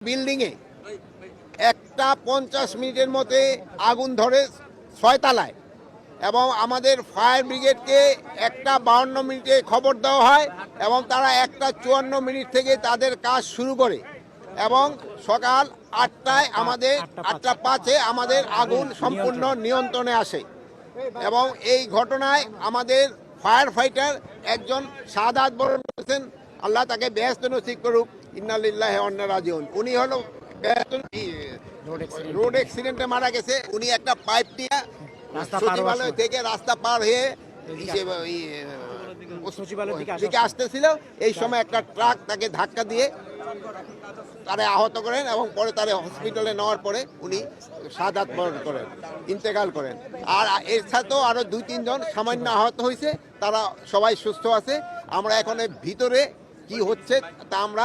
বিল্ডিংয়ে একটা পঞ্চাশ মিনিটের মধ্যে আগুন ধরে ছয়তলায় এবং আমাদের ফায়ার ব্রিগেডকে একটা বাউন্ন মিনিটে খবর দেওয়া হয় এবং তারা একটা চুয়ান্ন মিনিট থেকে তাদের কাজ শুরু করে এবং সকাল আটটায় আমাদের আটটা পাঁচে। আমাদের আগুন সম্পূর্ণ নিয়ন্ত্রণে। আসে এবং এই ঘটনায় আমাদের ফায়ার ফাইটার একজন সাদাত বরণ করেছেন। আল্লাহ তাকে ব্যস্ত নসিব করুক। ইন্নালিল্লাহ অন্য রাজিউন। উনি হলো রোড অ্যাক্সিডেন্টে মারা গেছে। উনি একটা পাইপ রাস্তা সচিবালয় থেকে রাস্তা পার হয়ে দিকে আসতেছিল। এই সময় একটা ট্রাক তাকে ধাক্কা দিয়ে তারে আহত করেন এবং পরে তারে হসপিটালে নেওয়ার পরে উনি সাদাত বরণ করেন ইন্তেকাল করেন। আর এর সাথেও আরও দুই তিনজন সামান্য আহত হয়েছে। তারা সবাই সুস্থ আছে। আমরা এখন ভিতরে কি হচ্ছে তা আমরা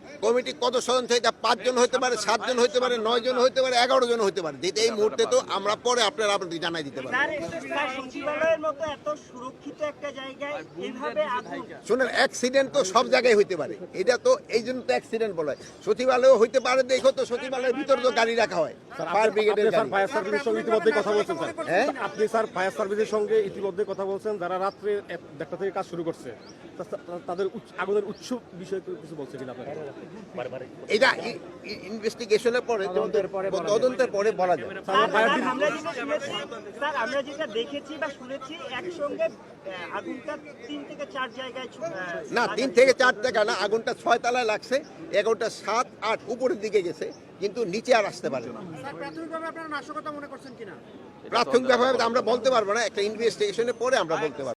কমিটি কত সদস্য এটা পাঁচজন হতে পারে সাতজন হতে পারে নয় জন হতে পারে এগারো জন হতে পারে। দিতে এই মুহূর্তে তো আমরা পরে আপনারা আপনাদের জানাই দিতে পারব। স্যার স্যার, সচিবালয়ের মতো এত সুরক্ষিত একটা জায়গায় এইভাবে আগুন শুনেন অ্যাক্সিডেন্ট তো সব জায়গায় হইতে পারে। এটা তো এই জন্য তো অ্যাক্সিডেন্ট বলা। হয় সচিবালয় হইতে পারে দেখো তো সচিবালয়ের ভিতরে তো গাড়ি রাখা হয়। ফায়ার ব্রিগেডের স্যার ফায়ার সার্ভিসের সঙ্গে ইতিমধ্যে কথা বলছেন স্যার। হ্যাঁ? আপনি স্যার ফায়ার সার্ভিসের সঙ্গে ইতিমধ্যে কথা বলছেন যারা রাত্রে এক- দেড়টা থেকে কাজ শুরু করছে। তাদের আগুনের উৎস বিষয়ে কিছু বলছে কিনা আপনার এটা ইনভেস্টিগেশনের পরে তদন্তের পরে বলা যায়। স্যার, স্যার, আমরা যেটা শুনেছি স্যার আমরা যেটা দেখেছি বা শুনেছি একসঙ্গে আগুনটা তিন থেকে চার জায়গায় না তিন থেকে চার টাকা না আগুনটা ছয় তলায় লাগছে এগারোটা সাত আট উপরের দিকে গেছে কিন্তু নিচে আর আসতে পারে না। প্রাথমিকভাবে আপনারা নাশকতা মনে করছেন কিনা? প্রাথমিকভাবে আমরা বলতে পারব না একটা ইনভেস্টিগেশনের পরে আমরা বলতে পারব।